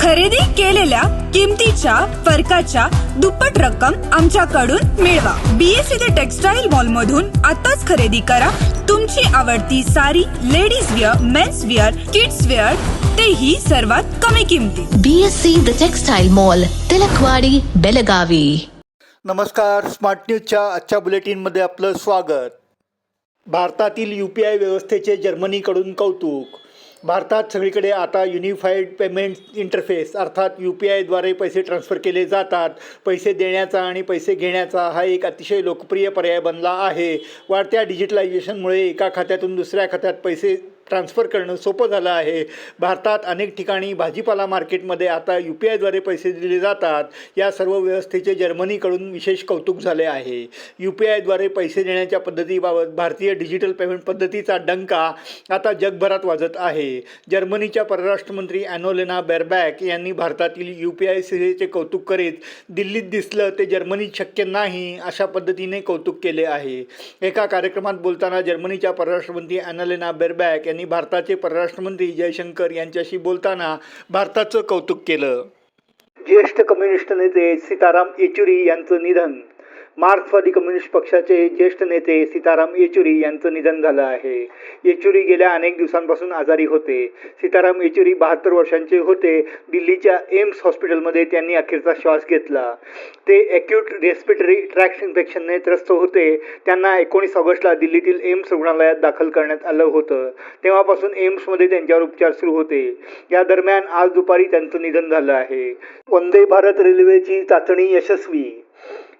खरेदी केलेल्या किमतीच्या फरकाच्या दुप्पट रक्कम आमच्याकडून मिळवा. बीएससी द टेक्सटाईल मॉल मधून आताच खरेदी करा. तुमची आवडती sari ladies wear mens wear kids wear तेही सर्वात कमी किमतीत. BSc The Textile Mall, Tilakwadi Belagavi. नमस्कार स्मार्ट न्यूजच्या आजच्या बुलेटिनमध्ये आपलं स्वागत. भारतातील यू पी आय व्यवस्थेचे जर्मनीकडून कौतुक. भारतात सगळीकडे आता युनिफाईड पेमेंट इंटरफेस अर्थात यू पी आयद्वारे पैसे ट्रान्सफर केले जातात. पैसे देण्याचा आणि पैसे घेण्याचा हा एक अतिशय लोकप्रिय पर्याय बनला आहे. वाढत्या डिजिटलायझेशनमुळे एका खात्यातून दुसऱ्या खात्यात पैसे ट्रान्सफर करणं सोपं झालं आहे. भारतात अनेक ठिकाणी भाजीपाला मार्केटमध्ये आता यू पी आयद्वारे पैसे दिले जातात. या सर्व व्यवस्थेचे जर्मनीकडून विशेष कौतुक झाले आहे. यू पी आयद्वारे पैसे देण्याच्या पद्धतीबाबत भारतीय डिजिटल पेमेंट पद्धतीचा डंका आता जगभरात वाजत आहे. जर्मनीच्या परराष्ट्रमंत्री ॲनोलेना बेरबॅक यांनी भारतातील यू पी आय सेवेचे कौतुक करीत दिल्लीत दिसलं ते जर्मनीत शक्य नाही अशा पद्धतीने कौतुक केले आहे. एका कार्यक्रमात बोलताना जर्मनीच्या परराष्ट्रमंत्री ॲनोलेना बेरबॅक यांनी भारताचे परराष्ट्रमंत्री जयशंकर यांच्याशी बोलताना भारताचं कौतुक केलं. ज्येष्ठ कम्युनिस्ट नेते सीताराम येचुरी यांचं निधन. मार्क्सवादी कम्युनिस्ट पक्षाचे ज्येष्ठ नेते सीताराम येचुरी यांचं निधन झालं आहे. येचुरी गेल्या अनेक दिवसांपासून आजारी होते. सीताराम येचुरी बहात्तर वर्षांचे होते. दिल्लीच्या एम्स हॉस्पिटलमध्ये त्यांनी अखेरचा श्वास घेतला. ते ॲक्यूट रेस्पिटरी ट्रॅक्ट इन्फेक्शनने त्रस्त होते. त्यांना एकोणीस ऑगस्टला दिल्लीतील एम्स रुग्णालयात दाखल करण्यात आलं होतं. तेव्हापासून एम्समध्ये त्यांच्यावर उपचार सुरू होते. या दरम्यान आज दुपारी त्यांचं निधन झालं आहे. वंदे भारत रेल्वेची चाचणी यशस्वी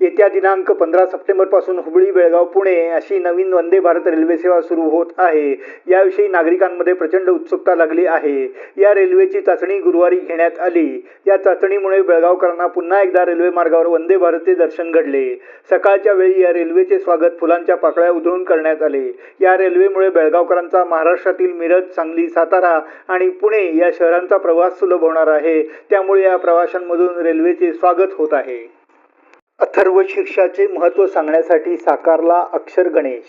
येत्या दिनांक पंधरा सप्टेंबरपासून हुबळी बेळगाव पुणे अशी नवीन वंदे भारत रेल्वे सेवा सुरू होत आहे. याविषयी नागरिकांमध्ये प्रचंड उत्सुकता लागली आहे. या रेल्वेची चाचणी गुरुवारी घेण्यात आली. या चाचणीमुळे बेळगावकरांना पुन्हा एकदा रेल्वे मार्गावर वंदे भारतचे दर्शन घडले. सकाळच्या वेळी या रेल्वेचे स्वागत फुलांच्या पाकळ्या उधळून करण्यात आले. या रेल्वेमुळे बेळगावकरांचा महाराष्ट्रातील मिरज सांगली सातारा आणि पुणे या शहरांचा प्रवास सुलभ होणार आहे. त्यामुळे या प्रवाशांमधून रेल्वेचे स्वागत होत आहे. अथर्व शीर्षाचे महत्त्व सांगण्यासाठी साकारला अक्षर गणेश.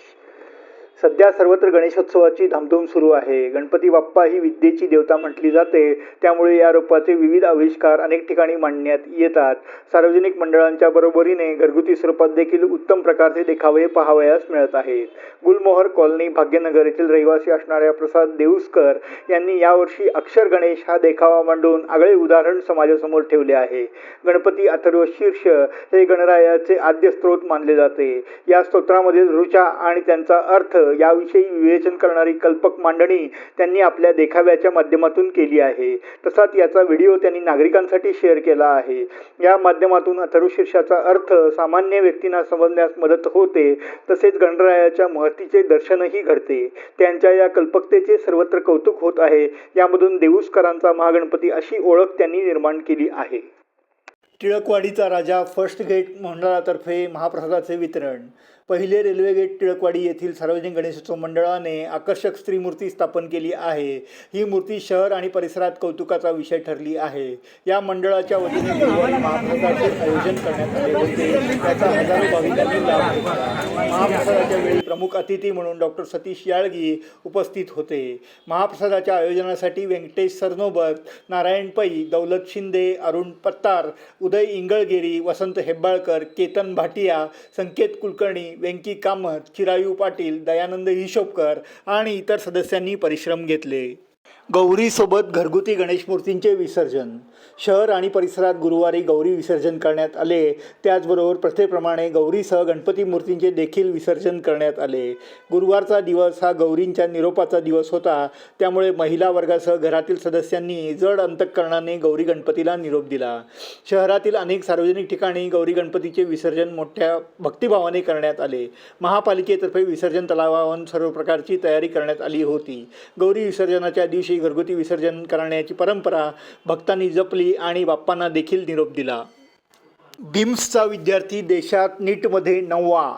सध्या सर्वत्र गणेशोत्सवाची धामधूम सुरू आहे. गणपती बाप्पा ही विद्येची देवता म्हटली जाते. त्यामुळे या रूपाचे विविध आविष्कार अनेक ठिकाणी मांडण्यात येतात. सार्वजनिक मंडळांच्या बरोबरीने घरगुती स्वरूपात देखील उत्तम प्रकारचे देखावे पाहावयास मिळत आहेत. गुलमोहर कॉलनी भाग्यनगर येथील रहिवासी असणाऱ्या प्रसाद देऊसकर यांनी यावर्षी अक्षर गणेश हा देखावा मांडून आगळे उदाहरण समाजासमोर ठेवले आहे. गणपती अथर्व शीर्ष हे गणरायाचे आद्य स्त्रोत मानले जाते. या स्तोत्रामधील ऋचा आणि त्यांचा अर्थ याविषयी विवेचन करणारी कल्पक मांडणी त्यांनी आपल्या देखाव्याच्या माध्यमातून केली आहे. तसाच याचा व्हिडिओ त्यांनी नागरिकांसाठी शेअर केला आहे. या माध्यमातून अथर्व शीर्षाचा अर्थ सामान्य व्यक्तींना समजण्यास मदत होते तसेच गणरायाच्या महतीचे दर्शनही घडते. त्यांच्या या कल्पकतेचे सर्वत्र कौतुक होत आहे. यामधून देऊसकरांचा महागणपती अशी ओळख त्यांनी निर्माण केली आहे. टिळकवाडीचा राजा फर्स्ट गेट मंडळातर्फे महाप्रसादाचे वितरण. पहिले रेल्वे गेट टिळकवाडी येथील सार्वजनिक गणेशोत्सव मंडळाने आकर्षक स्त्री मूर्ती स्थापन केली आहे. ही मूर्ती शहर आणि परिसरात कौतुकाचा विषय ठरली आहे. या मंडळाच्या वतीने महाप्रसादाचे आयोजन करण्यात आले होते. त्याचा हजारो भाविकांनी लाभ घेतला महाप्रसादाच्या वेळी प्रमुख अतिथी म्हणून डॉक्टर सतीश याळगी उपस्थित होते. महाप्रसादाच्या आयोजनासाठी व्यंकटेश सरनोबत नारायण पै दौलत शिंदे अरुण पत्तार उदय इंगळगेरी वसंत हेब्बाळकर केतन भाटिया संकेत कुलकर्णी व्यंकी कामत चिरायू पाटील दयानंद हिशोबकर आणि इतर सदस्यांनी परिश्रम घेतले. गौरीसोबत घरगुती गणेश मूर्तींचे विसर्जन. शहर आणि परिसरात गुरुवारी गौरी विसर्जन करण्यात आले. त्याचबरोबर प्रथेप्रमाणे गौरीसह गणपती मूर्तींचे देखील विसर्जन करण्यात आले. गुरुवारचा दिवस हा गौरींच्या निरोपाचा दिवस होता. त्यामुळे महिला वर्गासह घरातील सदस्यांनी जड अंतकरणाने गौरी गणपतीला निरोप दिला. शहरातील अनेक सार्वजनिक ठिकाणी गौरी गणपतीचे विसर्जन मोठ्या भक्तिभावाने करण्यात आले. महापालिकेतर्फे विसर्जन तलावावर सर्व प्रकारची तयारी करण्यात आली होती. गौरी विसर्जनाच्या दिवशी घरगुती विसर्जन करण्याची परंपरा भक्तांनी जपली आणि बाप्पांना देखील निरोप दिला. बिम्सचा विद्यार्थी देशात नीटमध्ये नववा.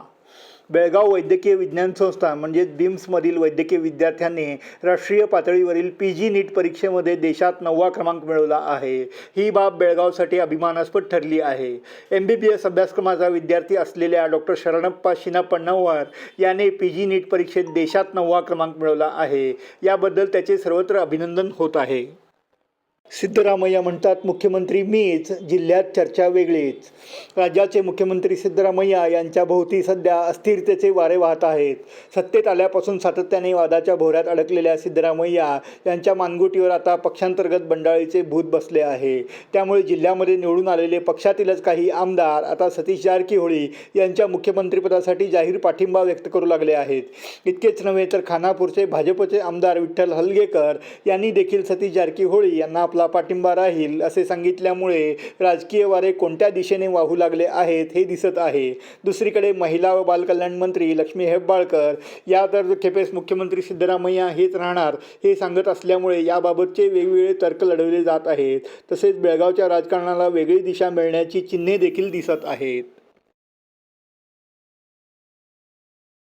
बेळगाव वैद्यकीय विज्ञान संस्था म्हणजेच बिम्समधील वैद्यकीय विद्यार्थ्यांनी राष्ट्रीय पातळीवरील पी जी नीट परीक्षेमध्ये देशात नववा क्रमांक मिळवला आहे. ही बाब बेळगावसाठी अभिमानास्पद ठरली आहे. एम बी बी एस अभ्यासक्रमाचा विद्यार्थी असलेल्या डॉक्टर शरणप्पा शिनापण्णवर याने पी जी नीट परीक्षेत देशात नववा क्रमांक मिळवला आहे. याबद्दल त्याचे सर्वत्र अभिनंदन होत आहे. सिद्धरामय्या म्हणतात मुख्यमंत्री मीच जिल्ह्यात चर्चा वेगळीच. राज्याचे मुख्यमंत्री सिद्धरामय्या यांच्या भोवती सध्या अस्थिरतेचे वारे वाहत आहेत. सत्तेत आल्यापासून सातत्याने वादाच्या भोऱ्यात अडकलेल्या सिद्धरामय्या यांच्या मानगुटीवर आता पक्षांतर्गत बंडाळीचे भूत बसले आहे. त्यामुळे जिल्ह्यामध्ये निवडून आलेले पक्षातीलच काही आमदार आता सतीश जारकीहोळी यांच्या मुख्यमंत्रीपदासाठी जाहीर पाठिंबा व्यक्त करू लागले आहेत. इतकेच नव्हे तर खानापूरचे भाजपचे आमदार विठ्ठल हलगेकर यांनी देखील सतीश जारकीहोळी यांना आपला पाठिंबा राहील असे सांगितल्यामुळे राजकीय वारे कोणत्या दिशेने वाहू लागले आहेत हे दिसत आहे. दुसरीकडे महिला व बालकल्याण मंत्री लक्ष्मी हेब्बाळकर या तर खेपेस मुख्यमंत्री सिद्धरामय्या हेच राहणार हे सांगत असल्यामुळे याबाबतचे वेगवेगळे तर्क लढवले जात आहेत. तसेच बेळगावच्या राजकारणाला वेगळी दिशा मिळण्याची चिन्हे देखील दिसत आहेत.